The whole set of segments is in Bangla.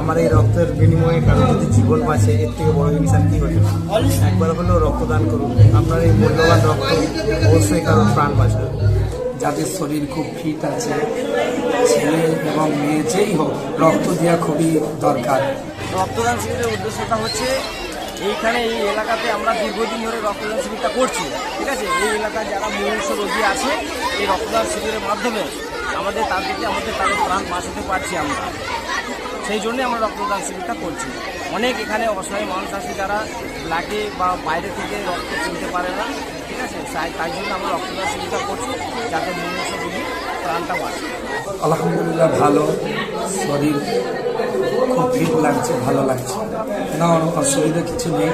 আমার এই রক্তের বিনিময়ে কারও যদি জীবন বাঁচে, এর থেকে বড় জিনিস আর কি হতে একবার হলেও রক্তদান করুন। আপনার এই মূল্যবান রক্ত অবশ্যই কারোর প্রাণ বাঁচাবে। যাদের শরীর খুব ফিট আছে, ছেলে এবং মেয়ে যেই হোক, রক্ত দেওয়া খুবই দরকার। রক্তদান শিবিরের উদ্দেশ্যটা হচ্ছে, এইখানে এই এলাকাতে আমরা দীর্ঘদিন ধরে রক্তদান শিবিরটা করছি। ঠিক আছে? এই এলাকায় যারা মুমূর্ষ রোগী আছে, এই রক্তদান শিবিরের মাধ্যমে আমাদের তাদেরকে, আমাদের তাদের প্রাণ বাঁচাতে পারছি আমরা। সেই জন্যই আমরা রক্তদান শিবিরটা করছি। অনেক এখানে অসহায় মানুষ আছে যারা ব্লাকে বা বাইরে থেকে রক্ত কিনতে পারে না ঠিক আছে? তাই তাই জন্য আমরা রক্তদান শিবিরটা করছি যাতে রোগী প্রাণটা বাঁচে। আলহামদুলিল্লাহ ভালো। শরীর খুব ফিট লাগছে ভালো লাগছে। না অসুবিধা কিছু নেই।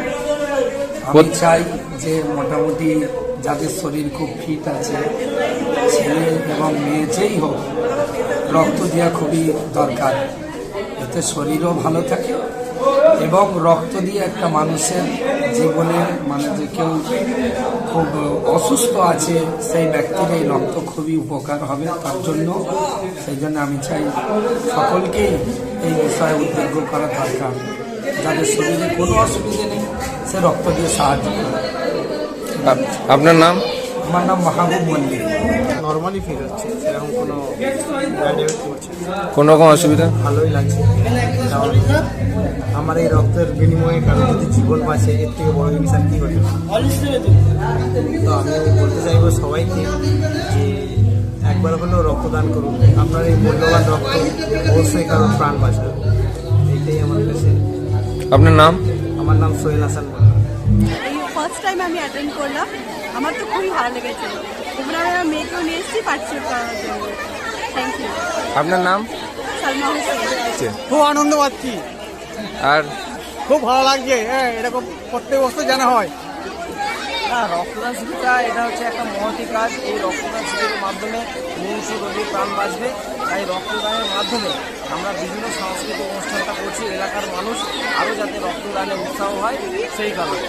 আমি চাই যে মোটামুটি যাদের শরীর খুব ফিট আছে ছেলে এবং মেয়ে যেই হোক রক্ত দেওয়া খুবই দরকার। এতে শরীরও ভালো থাকে এবং রক্ত দিয়ে একটা মানুষের জীবনে মানে যে কেউ খুব অসুস্থ আছে, সেই ব্যক্তির এই রক্ত খুবই উপকার হবে তার জন্য। সেই জন্য আমি চাই সকলকেই এই বিষয়ে উদ্যোগ করা দরকার যাদের শরীরে কোনো অসুবিধে নেই, সে রক্ত দিয়ে সাহায্য করে আপনার নাম? আমার নাম মাহবুব মল্লিক। নর্মালি ফিল হচ্ছে সেরকম কোনো। কোন রকম অসুবিধা? ভালোই লাগছে। আমার এই রক্তের বিনিময়ে কারও যদি জীবন বাঁচে এর থেকে বড় জিনিস আর কি হতে তো আমি বলতে চাইব সবাইকে যে একবার হলেও রক্তদান করুন। আপনার এই মূল্যবান রক্ত অবশ্যই কারোর প্রাণ বাঁচাবে। এটাই আমার কাছে আপনার নাম? আমার নাম সোহেল হাসান ফার্স্ট টাইম আমি অ্যাটেন্ড করলাম। আমার তো খুবই ভালো লেগেছে। আমি আমার মেয়েকেও নিয়ে এসেছি পার্টিসিপেট করার জন্য। থ্যাংক ইউ আপনার নাম? সালমা হোসেন। খুব আনন্দ পাচ্ছি। আর? খুব ভালো লাগছে। হ্যাঁ এরকম প্রত্যেক বছর জানা হয়। না রক্তদান শিবিরটা এটা হচ্ছে একটা মহতি কাজ। এই রক্তদান শিবিরের মাধ্যমে মুমূর্ষ রোগীর প্রাণ বাঁচবে। তাই রক্তদানের মাধ্যমে আমরা বিভিন্ন সাংস্কৃতিক অনুষ্ঠানটা করছি। এলাকার মানুষ আরও যাতে রক্তদানে উৎসাহ হয় সেই কারণে।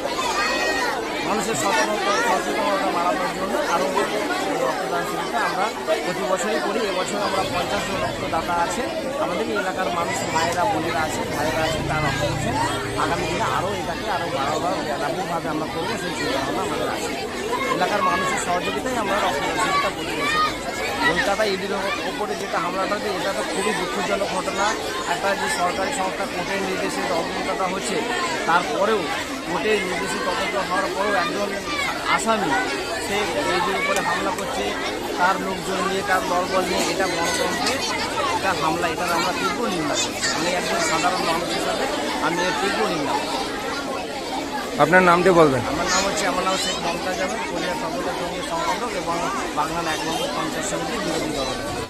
মানুষের সচেতনতা সচেতনতা বাড়ানোর জন্য আরও রক্তদান শিবিরটা আমরা প্রতি বছরই করি, এবছর আমরা পঞ্চাশ জন রক্তদাতা আছে। আমাদের এলাকার মানুষ মায়েরা বোনেরা আছে, ভাইয়েরা আছে, তারা রক্ত দিচ্ছেন। আগামী দিনে আরও এটাকে আরও বাড়াবার ব্যাপকভাবে আমরা করব, সেই চিন্তাভাবনা আমাদের আছে। এলাকার মানুষের সহযোগিতায় আমরা রক্তদান শিবিরটা প্রতি বছর কলকাতা এদের ওপরে যেটা হামলাটা হচ্ছে এটা তো খুবই দুঃখজনক ঘটনা। একটা যে সরকারি সংস্থা কোর্টের নির্দেশে তদন্তটা হচ্ছে, তারপরেও কোর্টের নির্দেশে তদন্ত হওয়ার পরেও একজন আসামি সে এদের উপরে হামলা করছে তার লোকজন নিয়ে তার দলবল নিয়ে এটা গণতন্ত্রে এটা হামলা এটার আমরা তীব্র নিন্দা আমি একজন সাধারণ মানুষ হিসাবে আমি এর তীব্র নিন্দা আপনার নামটি বলবেন। আমার নাম হচ্ছে আমার নাম শেখ মমতাজ আহমেদ কোরিয়া জঙ্গি সংগঠক এবং বাংলার এক নম্বর পঞ্চায়েত সমিতির বিরোধী দল।